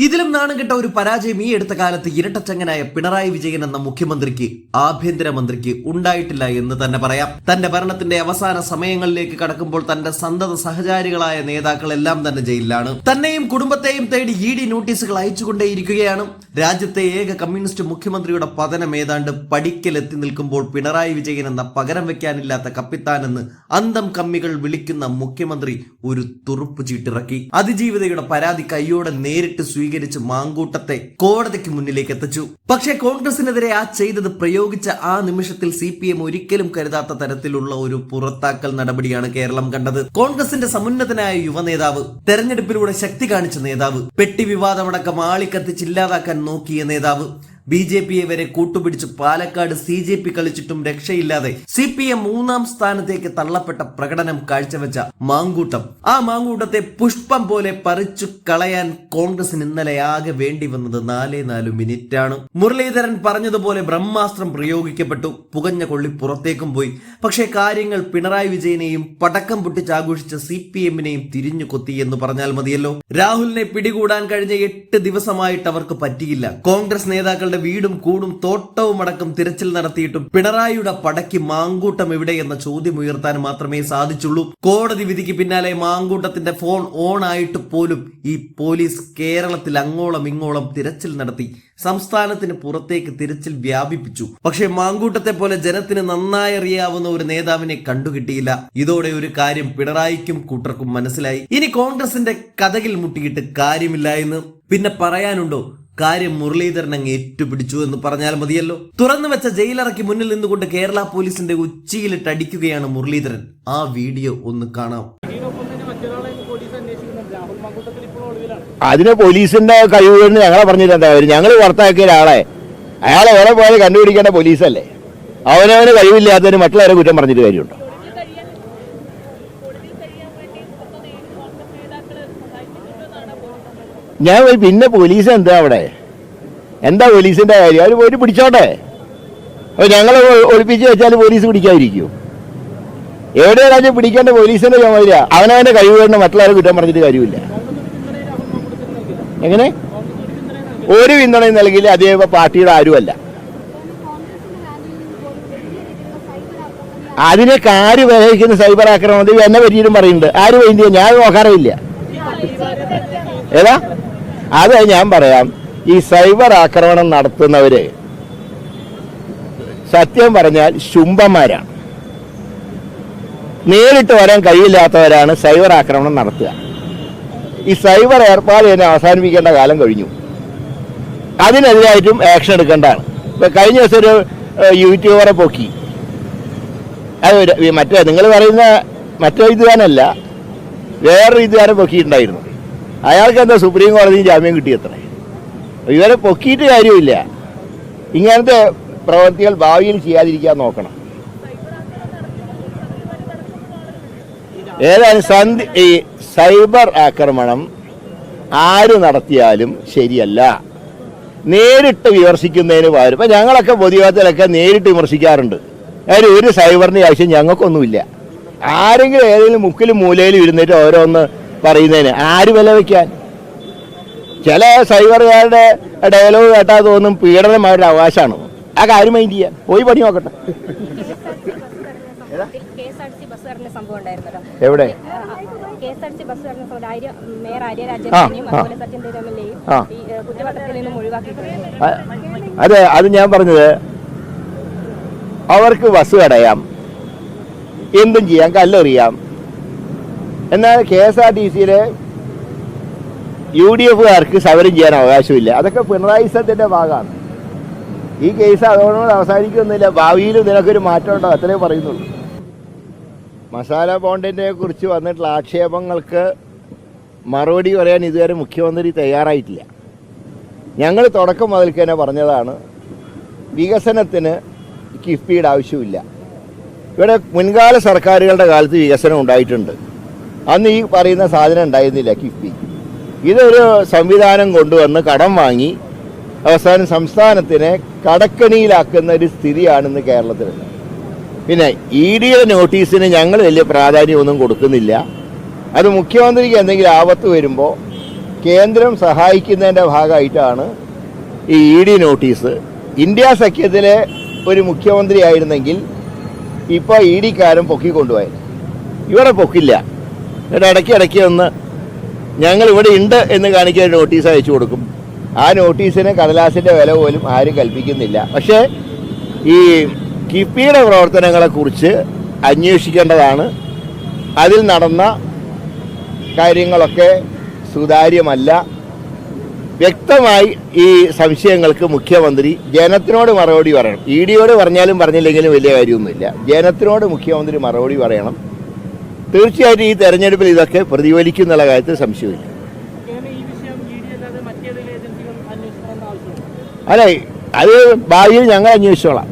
ഇതിലും നാണം കെട്ട ഒരു പരാജയം ഈ അടുത്ത കാലത്ത് ഇരട്ടച്ചങ്ങനായ പിണറായി വിജയൻ എന്ന മുഖ്യമന്ത്രിക്ക് ആഭ്യന്തരമന്ത്രിക്ക് ഉണ്ടായിട്ടില്ല എന്ന് തന്നെ പറയാം. തന്റെ ഭരണത്തിന്റെ അവസാന സമയങ്ങളിലേക്ക് കടക്കുമ്പോൾ തന്റെ സന്തത സഹചാരികളായ നേതാക്കളെല്ലാം തന്നെ ജയിലിലാണ്. തന്നെയും കുടുംബത്തെയും തേടി ഇ ഡി നോട്ടീസുകൾ അയച്ചുകൊണ്ടേയിരിക്കുകയാണ്. രാജ്യത്തെ ഏക കമ്മ്യൂണിസ്റ്റ് മുഖ്യമന്ത്രിയുടെ പതനം ഏതാണ്ട് പടിക്കലെത്തി നിൽക്കുമ്പോൾ പിണറായി വിജയൻ എന്ന പകരം വെക്കാനില്ലാത്ത കപ്പിത്താൻ എന്ന് അന്തം കമ്മികൾ വിളിക്കുന്ന മുഖ്യമന്ത്രി ഒരു തുറുപ്പ് ചീട്ടിറക്കി. അതിജീവിതയുടെ പരാതി കൈയോടെ നേരിട്ട് സ്വീകരിച്ച് മാങ്കൂട്ടത്തെ കോടതിക്ക് മുന്നിലേക്ക് എത്തിച്ചു. പക്ഷേ കോൺഗ്രസിനെതിരെ ആ ചെയ്തത് പ്രയോഗിച്ച ആ നിമിഷത്തിൽ സി പി എം ഒരിക്കലും കരുതാത്ത തരത്തിലുള്ള ഒരു പുറത്താക്കൽ നടപടിയാണ് കേരളം കണ്ടത്. കോൺഗ്രസിന്റെ സമുന്നതനായ യുവനേതാവ് തെരഞ്ഞെടുപ്പിലൂടെ ശക്തി കാണിച്ച നേതാവ് പെട്ടി വിവാദമടക്കം ആളിക്കത്തിച്ച് ഇല്ലാതാക്കാൻ നോക്കിയ നേതാവ് ബി ജെ പിയെ വരെ കൂട്ടുപിടിച്ച് പാലക്കാട് സി ജെ പി കളിച്ചിട്ടും രക്ഷയില്ലാതെ സി പി എം മൂന്നാം സ്ഥാനത്തേക്ക് തള്ളപ്പെട്ട പ്രകടനം കാഴ്ചവെച്ച മാങ്കൂട്ടം. ആ മാങ്കൂട്ടത്തെ പുഷ്പം പോലെ പറിച്ചു കളയാൻ കോൺഗ്രസിന് ഇന്നലെ ആകെ വേണ്ടി വന്നത് നാലേ നാലു ആണ് മുരളീധരൻ പറഞ്ഞതുപോലെ ബ്രഹ്മാസ്ത്രം പ്രയോഗിക്കപ്പെട്ടു. പുകഞ്ഞ കൊള്ളി പുറത്തേക്കും പോയി. പക്ഷേ കാര്യങ്ങൾ പിണറായി വിജയനെയും പടക്കം പൊട്ടിച്ചാഘോഷിച്ച സി പി എമ്മിനെയും തിരിഞ്ഞു കൊത്തി എന്ന് പറഞ്ഞാൽ മതിയല്ലോ. രാഹുലിനെ പിടികൂടാൻ കഴിഞ്ഞ എട്ട് ദിവസമായിട്ട് അവർക്ക് പറ്റിയില്ല. കോൺഗ്രസ് നേതാക്കളുടെ വീടും കൂടും തോട്ടവും അടക്കം തിരച്ചിൽ നടത്തിയിട്ടും പിണറായിയുടെ പടയ്ക്ക് മാങ്കൂട്ടം എവിടെ എന്ന ചോദ്യം ഉയർത്താൻ മാത്രമേ സാധിച്ചുള്ളൂ. കോടതി വിധിക്ക് പിന്നാലെ മാങ്കൂട്ടത്തിന്റെ ഫോൺ ഓൺ ആയിട്ട് പോലും ഈ പോലീസ് കേരളത്തിൽ അങ്ങോളം ഇങ്ങോളം തിരച്ചിൽ നടത്തി. സംസ്ഥാനത്തിന് പുറത്തേക്ക് തിരച്ചിൽ വ്യാപിപ്പിച്ചു. പക്ഷേ മാങ്കൂട്ടത്തെ പോലെ ജനത്തിന് നന്നായി അറിയാവുന്ന ഒരു നേതാവിനെ കണ്ടുകിട്ടിയില്ല. ഇതോടെ ഒരു കാര്യം പിണറായിക്കും കൂട്ടർക്കും മനസ്സിലായി. ഇനി കോൺഗ്രസിന്റെ കഥകിൽ മുട്ടിയിട്ട് കാര്യമില്ല എന്ന്. പിന്നെ പറയാനുണ്ടോ? കാര്യം മുരളീധരൻ അങ്ങ് ഏറ്റുപിടിച്ചു എന്ന് പറഞ്ഞാൽ മതിയല്ലോ. തുറന്നു വെച്ച ജയിലിറക്കി മുന്നിൽ നിന്നുകൊണ്ട് കേരള പോലീസിന്റെ ഉച്ചിയിലിട്ട് അടിക്കുകയാണ് മുരളീധരൻ. ആ വീഡിയോ ഒന്ന് കാണാം. അതിന് പോലീസിന്റെ കഴിവുകെന്ന് ഞങ്ങളെ പറഞ്ഞിട്ടുണ്ട് കാര്യം? ഞങ്ങൾ പുറത്താക്കിയ ഒരാളെ. അയാളെ ഓരോ പോയാലും കണ്ടുപിടിക്കേണ്ട പോലീസല്ലേ? അവനവന് കഴിവില്ലാത്തതിന് മറ്റുള്ളവരെ കുറ്റം പറഞ്ഞിട്ട് കാര്യമുണ്ടോ? ഞാൻ പിന്നെ പോലീസ് എന്താ അവിടെ? എന്താ പോലീസിന്റെ കാര്യം? അവർ പോയിട്ട് പിടിച്ചോട്ടെ. അപ്പോൾ ഞങ്ങൾ ഒളിപ്പിച്ച് വെച്ചാൽ പോലീസ് പിടിക്കാതിരിക്കുമോ എവിടെയാണ് പിടിക്കേണ്ട പോലീസിന്റെ ചുമതല? അവനവന്റെ കഴിവുകൊണ്ട് മറ്റുള്ളവരെ കുറ്റം പറഞ്ഞിട്ട് കാര്യമില്ല. എങ്ങനെ? ഒരു പിന്തുണയും നൽകിയില്ല അതേ പാർട്ടിയുടെ ആരുമല്ല. അതിനെ ആര് വിലയിക്കുന്ന സൈബർ ആക്രമണത്തിൽ എന്നെ പറ്റിയിട്ടും പറയുന്നുണ്ട്. ആര് വേണ്ടിയ ഞാൻ നോക്കാറില്ല ഏതാ? അത് ഞാൻ പറയാം. ഈ സൈബർ ആക്രമണം നടത്തുന്നവര് സത്യം പറഞ്ഞാൽ ശുംഭന്മാരാണ്. നേരിട്ട് വരാൻ കഴിയില്ലാത്തവരാണ് സൈബർ ആക്രമണം നടത്തുക. ഈ സൈബർ ഏർപ്പാട് തന്നെ അവസാനിപ്പിക്കേണ്ട കാലം കഴിഞ്ഞു. അതിനെതിരായിട്ടും ആക്ഷൻ എടുക്കേണ്ടതാണ്. ഇപ്പൊ കഴിഞ്ഞ ദിവസം ഒരു യൂട്യൂബറെ പൊക്കി. അത് മറ്റേ നിങ്ങൾ പറയുന്ന മറ്റേ ഇതുവാനല്ല വേറൊരു ഇതുവാനെ പൊക്കിയിട്ടുണ്ടായിരുന്നു. അയാൾക്ക് എന്താ സുപ്രീം കോടതിയും ജാമ്യം കിട്ടിയത്രേ? ഇവരെ പൊക്കിയിട്ട് കാര്യമില്ല. ഇങ്ങനത്തെ പ്രവൃത്തികൾ ഭാവിയിൽ ചെയ്യാതിരിക്കാൻ നോക്കണം. ഏതായാലും സന്ധി ഈ സൈബർ ആക്രമണം ആര് നടത്തിയാലും ശരിയല്ല. നേരിട്ട് വിമർശിക്കുന്നതിന് പകരം ഇപ്പം ഞങ്ങളൊക്കെ പൊതുയോഗത്തിലൊക്കെ നേരിട്ട് വിമർശിക്കാറുണ്ട്. കാര്യം ഒരു സൈബറിന്റെ ആവശ്യം ഞങ്ങൾക്കൊന്നുമില്ല. ആരെങ്കിലും ഏതെങ്കിലും മുക്കിലും മൂലയിലും ഇരുന്നിട്ട് ഓരോന്ന് പറയുന്നതിന്. ആര് വില വയ്ക്കാൻ ചില സൈബറുകാരുടെ ഡയലോഗ് കേട്ടാ തോന്നും പീഡനം അവരുടെ അവകാശമാണ്? ആ കാര്യം മൈൻഡ് ചെയ്യാൻ. പോയി പണി നോക്കട്ടെ. എവിടെ? അതെ അത് ഞാൻ പറഞ്ഞത് അവർക്ക് ബസ് കടയാം. എന്തും ചെയ്യാം കല്ലെറിയാം. എന്നാൽ കെ എസ് ആർ ടി സിയിലെ യു ഡി എഫുകാർക്ക് സമരം ചെയ്യാൻ അവകാശമില്ല. അതൊക്കെ പിണറായി സത്യത്തിന്റെ ഭാഗമാണ്. ഈ കേസ് അതോടുകൂടെ അവസാനിക്കുന്നില്ല. ഭാവിയിൽ നിനക്കൊരു മാറ്റം ഉണ്ടോ? അത്രേ പറയുന്നുള്ളൂ. മസാല ബോണ്ടിനെ കുറിച്ച് വന്നിട്ടുള്ള ആക്ഷേപങ്ങൾക്ക് മറുപടി പറയാൻ ഇതുവരെ മുഖ്യമന്ത്രി തയ്യാറായിട്ടില്ല. ഞങ്ങൾ തുടക്കം മുതൽക്ക് തന്നെ പറഞ്ഞതാണ് വികസനത്തിന് കിഫ്ബിയുടെ ആവശ്യമില്ല. ഇവിടെ മുൻകാല സർക്കാരുകളുടെ കാലത്ത് വികസനം ഉണ്ടായിട്ടുണ്ട്. അന്ന് ഈ പറയുന്ന സാധനം ഉണ്ടായിരുന്നില്ല കിഫ്ബി. ഇതൊരു സംവിധാനം കൊണ്ടുവന്ന് കടം വാങ്ങി അവസാനം സംസ്ഥാനത്തിനെ കടക്കണിയിലാക്കുന്ന ഒരു സ്ഥിതിയാണിന്ന് കേരളത്തിലുള്ളത് പിന്നെ ഇ ഡിയുടെ നോട്ടീസിന് ഞങ്ങൾ വലിയ പ്രാധാന്യമൊന്നും കൊടുക്കുന്നില്ല. അത് മുഖ്യമന്ത്രിക്ക് എന്തെങ്കിലും ആപത്ത് വരുമ്പോൾ കേന്ദ്രം സഹായിക്കുന്നതിന്റെ ഭാഗമായിട്ടാണ് ഈ ഇ ഡി നോട്ടീസ്. ഇന്ത്യ സഖ്യത്തിലെ ഒരു മുഖ്യമന്ത്രി ആയിരുന്നെങ്കിൽ ഇപ്പോൾ ഇ ഡിക്കാരൻ പൊക്കിക്കൊണ്ടുപോയത്. ഇവിടെ പൊക്കില്ല. എന്നിട്ട് ഇടയ്ക്ക് ഇടയ്ക്ക് ഒന്ന് ഞങ്ങൾ ഇവിടെ ഉണ്ട് എന്ന് കാണിക്കാൻ നോട്ടീസ് അയച്ചു കൊടുക്കും. ആ നോട്ടീസിന് കടലാസിന്റെ വില പോലും ആരും കൽപ്പിക്കുന്നില്ല. പക്ഷേ ഈ കിഫ്ബിയുടെ പ്രവർത്തനങ്ങളെക്കുറിച്ച് അന്വേഷിക്കേണ്ടതാണ്. അതിൽ നടന്ന കാര്യങ്ങളൊക്കെ സുതാര്യമല്ല. വ്യക്തമായി ഈ സംശയങ്ങൾക്ക് മുഖ്യമന്ത്രി ജനത്തിനോട് മറുപടി പറയണം. ഇ ഡിയോട് പറഞ്ഞാലും പറഞ്ഞില്ലെങ്കിലും വലിയ കാര്യമൊന്നുമില്ല. ജനത്തിനോട് മുഖ്യമന്ത്രി മറുപടി പറയണം. തീർച്ചയായിട്ടും ഈ തെരഞ്ഞെടുപ്പിൽ ഇതൊക്കെ പ്രതിഫലിക്കുന്നുള്ള കാര്യത്തിൽ സംശയമില്ല. അല്ലെ അത് ഭാവിയിൽ ഞങ്ങൾ അന്വേഷിച്ചോളാം.